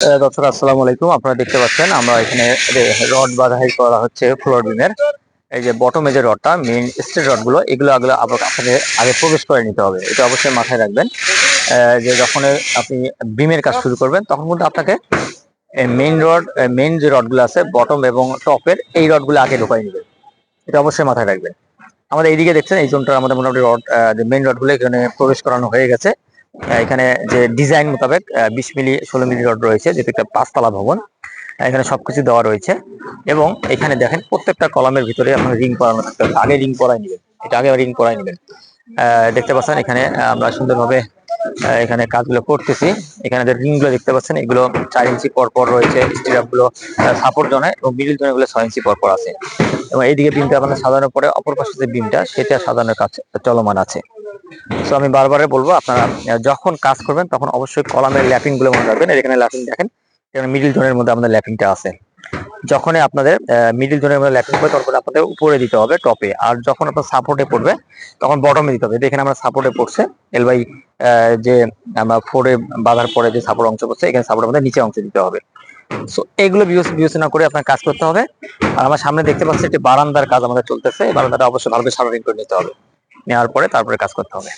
দর্শক, আসসালামু আলাইকুম। আপনারা দেখতে পাচ্ছেন, আমরা এখানে রড বাধাই করা হচ্ছে ফ্লোর বিমের এই যে বটমে যে রডটা মেন স্টেট রডগুলো এগুলো আগে আপনাকে আগে প্রবেশ করে নিতে হবে। এটা অবশ্যই মাথায় রাখবেন। যে যখন আপনি বিমের কাজ শুরু করবেন, তখন কিন্তু আপনাকে মেইন রড মেইন যে রডগুলো আছে বটম এবং টপের এই রডগুলো আগে ঢোকাই নেবেন। এটা অবশ্যই মাথায় রাখবেন। আমাদের এইদিকে দেখছেন, এই জোনটা আমাদের মোটামুটি রড যে মেইন রডগুলো এখানে প্রবেশ করানো হয়ে গেছে। এখানে যে ডিজাইন মোতাবেক বিশ মিলি, ষোলো মিলি রড রয়েছে যেটা একটা পাঁচতলা ভবন এখানে সবকিছু দেওয়া রয়েছে এবং এখানে দেখেন প্রত্যেকটা কলামের ভিতরে আপনার রিং করানো থাকতে হবে আগে রিং করাই নেবেন, এটা আগে রিং করাই নেবেন। দেখতে পাচ্ছেন এখানে আমরা সুন্দরভাবে এখানে কাজগুলো করতেছি। এখানে যে রিংগুলো দেখতে পাচ্ছেন, এগুলো চার ইঞ্চি পর পর রয়েছে স্টিরাপগুলো সাপোর্ট জনে এবং মিডিল জনে গুলো ছয় ইঞ্চি পর পর আছে। এবং এইদিকে বিমটা আপনার সাজানোর পরে অপর পাশে যে বিমটা সেটা সাজানোর কাজ চলমান আছে। তো আমি বারবার বলব, আপনারা যখন কাজ করবেন, তখন অবশ্যই কলামের ল্যাপিংগুলো মনে রাখবেন। এখানে ল্যাপিং দেখেন, এখানে মিডিল জোনের মধ্যে আমাদের ল্যাপিংটা আছে। যখনই আপনাদের মিডিল জোনের মধ্যে ল্যাপিং হবে তখন আপনাদের উপরে দিতে হবে টপে আর যখন আপনার সাপোর্টে পড়বে, তখন বটমে দিতে হবে। দেখেন আমরা সাপোর্টে পড়ছে এল বাই যে আমরা ফোরে বাঁধার পরে যে সাপোর্ট অংশ পড়ছে, এখানে সাপোর্ট আমাদের নিচে অংশ দিতে হবে। সো এগুলো বিবেচ- বিবেচনা করে আপনার কাজ করতে হবে। আর আমার সামনে দেখতে পাচ্ছি একটি বারান্দার কাজ আমাদের চলতেছে। এই বারান্দাটা অবশ্যই ভালোভাবে সারারিং করে নিতে হবে। নেওয়ার পরে তারপরে কাজ করতে হবে।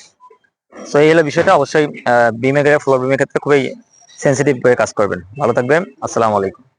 সো এই হলো বিষয়টা। অবশ্যই বিমের ফ্লোর বিমের ক্ষেত্রে খুবই সেন্সিটিভ করে কাজ করবেন। ভালো থাকবেন। আসসালামু আলাইকুম।